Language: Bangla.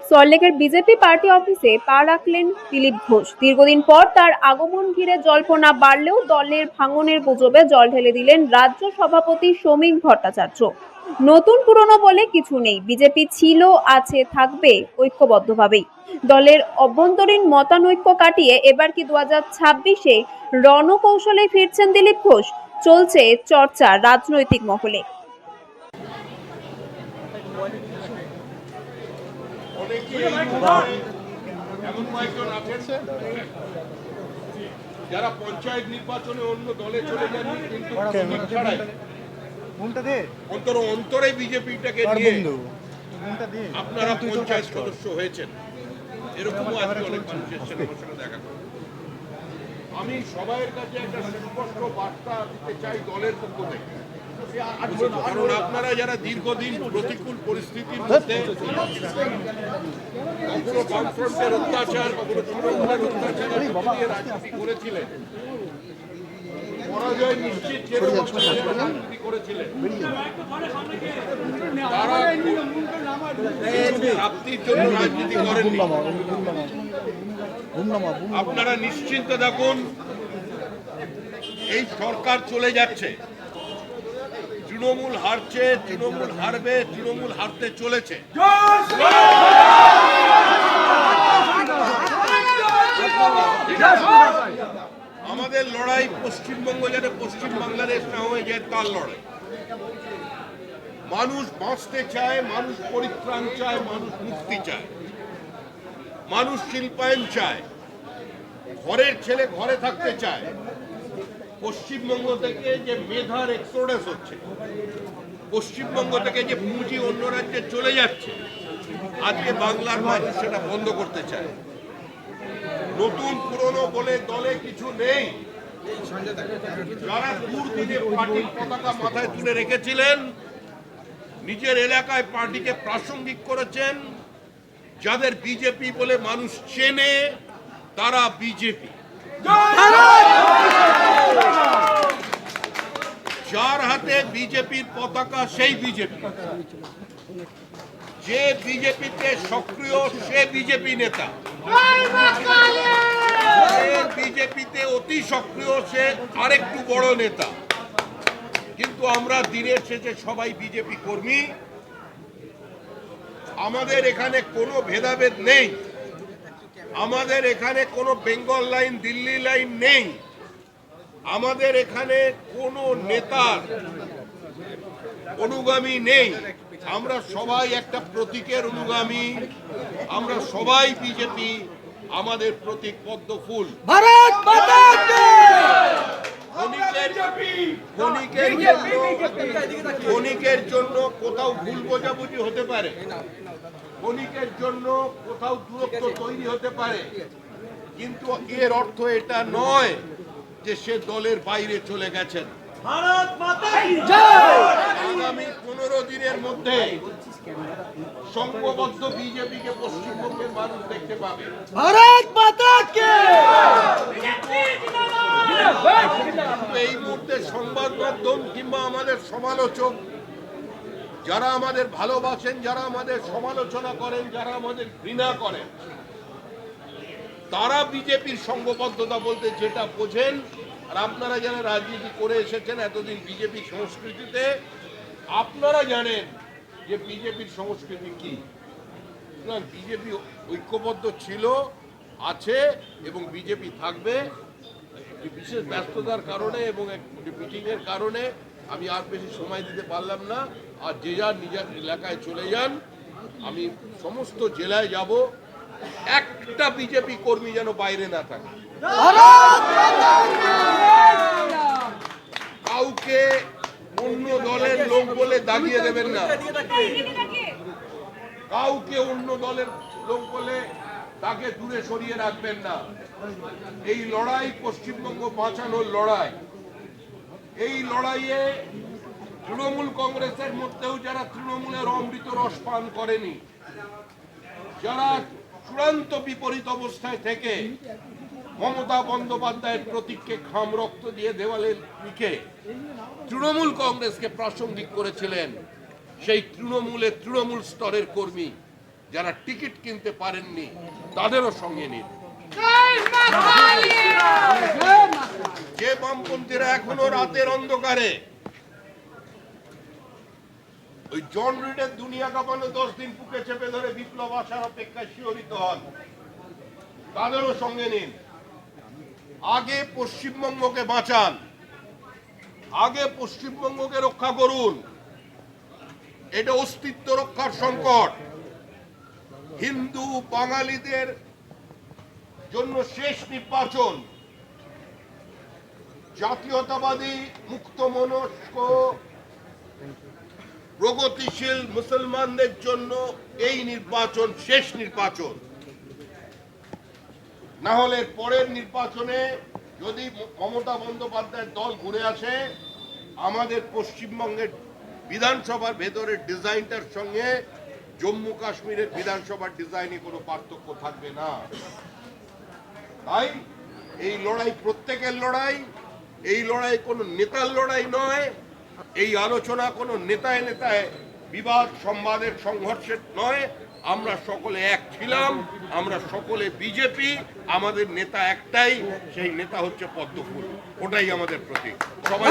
সল্টলেকের বিজেপি পার্টি অফিসে পা রাখলেন দিলীপ ঘোষ। দীর্ঘদিন পর তার আগমন ঘিরে জল্পনা বাড়লেও দলের ভাঙনের গুজবে জল ঢেলে দিলেন রাজ্য সভাপতি শ্রমিক ভট্টাচার্য। নতুন পুরনো বলে কিছু নেই। বিজেপি ছিল, আছে, থাকবে ঐক্যবদ্ধভাবেই। দলের অভ্যন্তরীণ মতানৈক্য কাটিয়ে এবার কি দু হাজার ছাব্বিশে রণকৌশলে ফিরছেন দিলীপ ঘোষ? চলছে চর্চা রাজনৈতিক মহলে অনেকেই এই মুহূর্তে এমন কয়েকজন আছেন? যারা পঞ্চায়েত নির্বাচনে অন্য দলে চলে যাননি কিন্তু ছাড়াই অন্তর অন্তরে বিজেপিটাকে নিয়ে আপনারা পঞ্চায়েত সদস্য হয়েছেন। এরকমও আজকে অনেক মানুষ এসেছেন আমার সঙ্গে দেখা করতে। আমি সবাইয়ের কাছে একটা সুস্পষ্ট বার্তা দিতে চাই দলের পক্ষ থেকে। কারণ আপনারা যারা দীর্ঘদিন প্রতিকূল পরিস্থিতির মধ্যে কখনো বামফ্রন্টের অত্যাচার কখনো তৃণমূলের অত্যাচারের দিয়ে রাজনীতি করেছিলেন। পরাজয় নিশ্চিত জেনে বসে যারা রাজনীতি করেছিলেন। তারা প্রাপ্তির জন্য রাজনীতি করেননি। আপনারা নিশ্চিন্ত থাকুন এই সরকার চলে যাচ্ছে। তৃণমূল হারছে, তৃণমূল হারবে, তৃণমূল হারতে চলেছে। আমাদের লড়াই পশ্চিমবঙ্গ যাতে পশ্চিম বাংলাদেশ না হয়ে যায়, তার লড়াই। মানুষ বাঁচতে চায়, মানুষ পরিত্রাণ চায়, মানুষ মুক্তি চায়। মানুষ শিল্পায়ন চায়। ঘরের ছেলে ঘরে থাকতে চায়। পশ্চিমবঙ্গ থেকে যে মেধার এক্সোডাস হচ্ছে, পশ্চিমবঙ্গ থেকে যে পুঁজি অন্য রাজ্যে চলে যাচ্ছে, আজকে বাংলার মানুষ সেটা বন্ধ করতে চায়। নতুন পুরনো বলে দলে কিছু নেই। যারা দুর্দিনে পার্টির পতাকা মাথায় তুলে রেখেছিলেন, নিজের এলাকায় পার্টিকে প্রাসঙ্গিক করেছেন, যাদের বিজেপি বলে মানুষ চেনে, তারা বিজেপি। যার হাতে বিজেপির পতাকা, সেই বিজেপি। যে বিজেপিতে সক্রিয়, সে বিজেপি নেতা। বিজেপিতে অতি সক্রিয়, সে আরেকটু বড় নেতা। কিন্তু আমরা দিনের শেষে সবাই বিজেপি কর্মী। আমাদের এখানে কোনো ভেদাভেদ নেই। আমাদের এখানে কোনো বেঙ্গল লাইন, দিল্লি লাইন নেই। আমাদের এখানে কোনো নেতার অনুগামী নেই। আমরা সবাই একটা প্রতীকের অনুগামী। আমরা সবাই বিজেপি আমাদের প্রতীক পদ্ম ফুল। ভারত ক্ষণিকের জন্য কোথাও ভুল বোঝাবুঝি হতে পারে। ক্ষণিকের জন্য কোথাও দূরত্ব তৈরি হতে পারে। কিন্তু এর অর্থ এটা নয় যে সে দলের বাইরে চলে গেছেন। আগামী পনেরো দিনের মধ্যে সংঘবদ্ধ বিজেপিকে পশ্চিমবঙ্গের মানুষ দেখতে পাবে। ভারত মাতা এই মুহূর্তে সংবাদ মাধ্যম কিংবা আমাদের সমালোচক যারা আমাদের ভালোবাসেন যারা আমাদের সমালোচনা করেন যারা আমাদের ঘৃণা করেন তারা বিজেপির সংঘবদ্ধতা বলতে যেটা বোঝেন, আর আপনারা যারা রাজনীতি করে এসেছেন এতদিন বিজেপি সংস্কৃতিতে, আপনারা জানেন যে বিজেপির সংস্কৃতি কি। বিজেপি ঐক্যবদ্ধ ছিল, আছে, এবং বিজেপি থাকবে। একটি বিশেষ ব্যস্ততার কারণে এবং মিটিংয়ের কারণে আমি আর বেশি সময় দিতে পারলাম না। আর যে যার নিজের এলাকায় চলে যান, আমি সমস্ত জেলায় যাব। একটা বিজেপি কর্মী যেন বাইরে না থাকে। কাউকে অন্য দলের লোক বলে দাগিয়ে দেবেন না। কাউকে অন্য দলের লোক বলে তাকে দূরে সরিয়ে রাখবেন না। এই লড়াই পশ্চিমবঙ্গ বাঁচানোর লড়াই। এই লড়াইয়ে তৃণমূল কংগ্রেসের মধ্যেও যারা তৃণমূলের অমৃত রস পান করেনি, যারা চূড়ান্ত বিপরীত অবস্থায় থেকে মমতা বন্দ্যোপাধ্যায়ের প্রতীককে খাম রক্ত দিয়ে দেওয়ালে লিখে তৃণমূল কংগ্রেসকে প্রাসঙ্গিক করেছিলেন সেই তৃণমূলের তৃণমূল স্তরের কর্মী। যারা টিকিট কিনতে পারেননি তাদেরও সঙ্গে নিন। যে বামপন্থীরা এখনও রাতের অন্ধকারে ওই জন রিডের দুনিয়া কাঁপানো দশ দিন বুকে চেপে ধরে বিপ্লব আসার অপেক্ষায় শিহরিত হন। তাদেরও সঙ্গে নিন। আগে পশ্চিমবঙ্গকে বাঁচান। আগে পশ্চিমবঙ্গকে রক্ষা করুন। এটা অস্তিত্ব রক্ষার সংকট। হিন্দু, বাঙালিদের জন্য শেষ নির্বাচন। জাতীয়তাবাদী, মুক্ত মনস্ক প্রগতিশীল মুসলমানদের জন্য এই নির্বাচন শেষ নির্বাচন। না হলে পরের নির্বাচনে যদি মমতা বন্দ্যোপাধ্যায়ের দল ঘুরে আসে, আমাদের পশ্চিমবঙ্গের বিধানসভার ভেতরের ডিজাইনটার সঙ্গে জম্মু কাশ্মীরের বিধানসভার ডিজাইনে কোনো পার্থক্য থাকবে না। তাই এই লড়াই প্রত্যেকের লড়াই, এই লড়াই কোনো নেতার লড়াই নয় এই আলোচনা কোনো নেতায় নেতায় বিবাদ সম্বাদের সংঘর্ষের নয়। আমরা সকলে এক ছিলাম, আমরা সকলে বিজেপি, আমাদের নেতা একটাই, সেই নেতা হচ্ছে পদ্মফুল। ওটাই আমাদের প্রতীক। সবাই